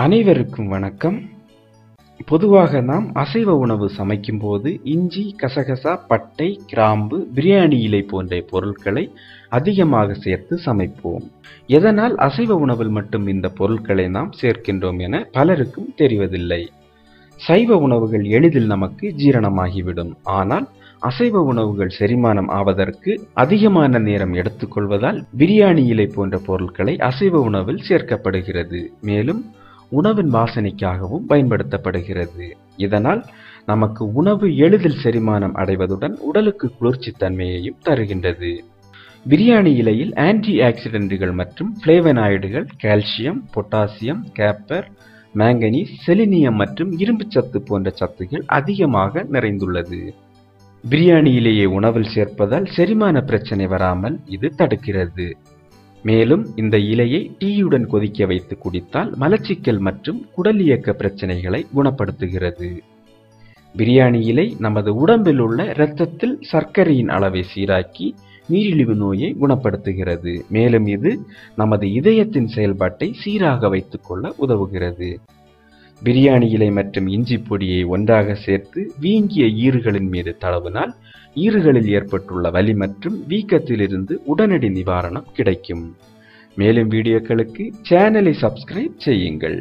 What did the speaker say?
அனைவருக்கும் வணக்கம். பொதுவாக நாம் அசைவ உணவு சமைக்கும்போது இஞ்சி கசகசா பட்டை கிராம்பு பிரியாணி இலை போன்ற பொருட்களை அதிகமாக சேர்த்து சமைப்போம். எதனால் அசைவ உணவில் மட்டும் இந்த பொருட்களை நாம் சேர்க்கின்றோம் என பலருக்கும் தெரிவதில்லை. சைவ உணவுகள் எளிதில் நமக்கு ஜீரணமாகிவிடும். ஆனால் அசைவ உணவுகள் செரிமானம் ஆவதற்கு அதிகமான நேரம் எடுத்துக்கொள்வதால் பிரியாணி இலை போன்ற பொருட்களை அசைவ உணவில் சேர்க்கப்படுகிறது. மேலும் உணவின் வாசனைக்காகவும் பயன்படுத்தப்படுகிறது. இதனால் நமக்கு உணவு எளிதில் செரிமானம் அடைவதுடன் உடலுக்கு குளிர்ச்சி தன்மையையும் தருகின்றது. பிரியாணி இலையில் ஆன்டி ஆக்சிடென்ட்டுகள் மற்றும் பிளேவனாய்டுகள் calcium potassium copper manganese selenium மற்றும் இரும்புச்சத்து போன்ற சத்துகள் அதிகமாக நிறைந்துள்ளது. பிரியாணியிலேயே உணவில் சேர்ப்பதால் செரிமான பிரச்சனை வராமல் இது தடுக்கிறது. மேலும் இந்த இலையை டீயுடன் கொதிக்க வைத்து குடித்தால் மலச்சிக்கல் மற்றும் குடல் இயக்க பிரச்சனைகளை குணப்படுத்துகிறது. பிரியாணி இலை நமது உடம்பில் உள்ள இரத்தத்தில் சர்க்கரையின் அளவை சீராக்கி நீரிழிவு நோயை குணப்படுத்துகிறது. மேலும் இது நமது இதயத்தின் செயல்பாட்டை சீராக வைத்துக்கொள்ள உதவுகிறது. பிரியாணி இலை மற்றும் இஞ்சி பொடியை ஒன்றாக சேர்த்து வீங்கிய ஈறுகளின் மீது தடவினால் ஈறுகளில் ஏற்பட்டுள்ள வலி மற்றும் வீக்கத்திலிருந்து உடனடி நிவாரணம் கிடைக்கும். மேலும் வீடியோக்களுக்கு சேனலை சப்ஸ்கிரைப் செய்யுங்கள்.